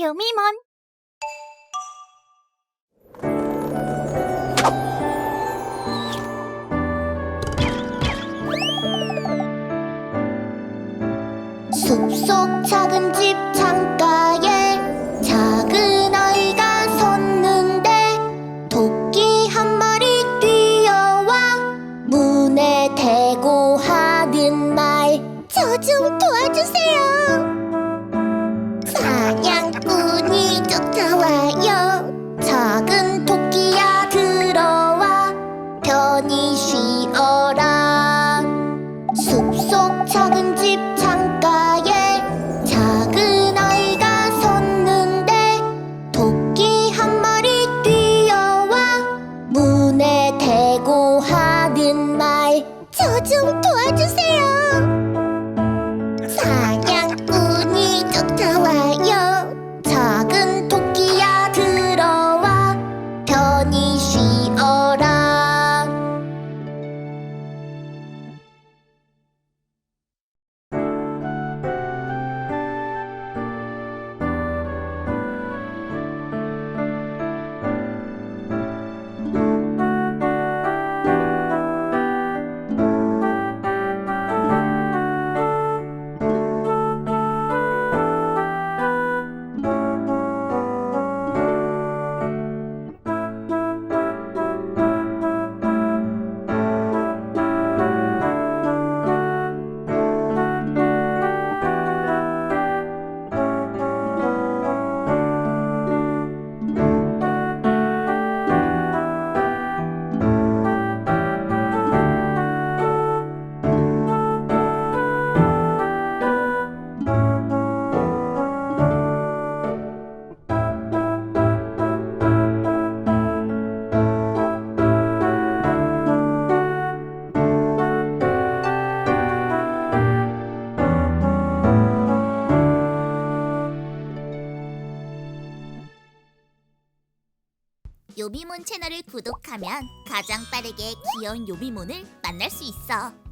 유미몬. 숲속 작은 집 창가에 작은 아이가 섰는데 토끼 한 마리 뛰어와 문에 대고 하는 말. 저 좀 도와주세요. 사냥 작은 집 창가에 작은 아이가 섰는데 토끼 한 마리 뛰어와 문에 대고 하는 말. 저 좀 도와주세요. 사냥꾼이 쫓아와요. 작은 토끼야 들어와. 편히 쉬 요비몬 채널을 구독하면 가장 빠르게 귀여운 요비몬을 만날 수 있어.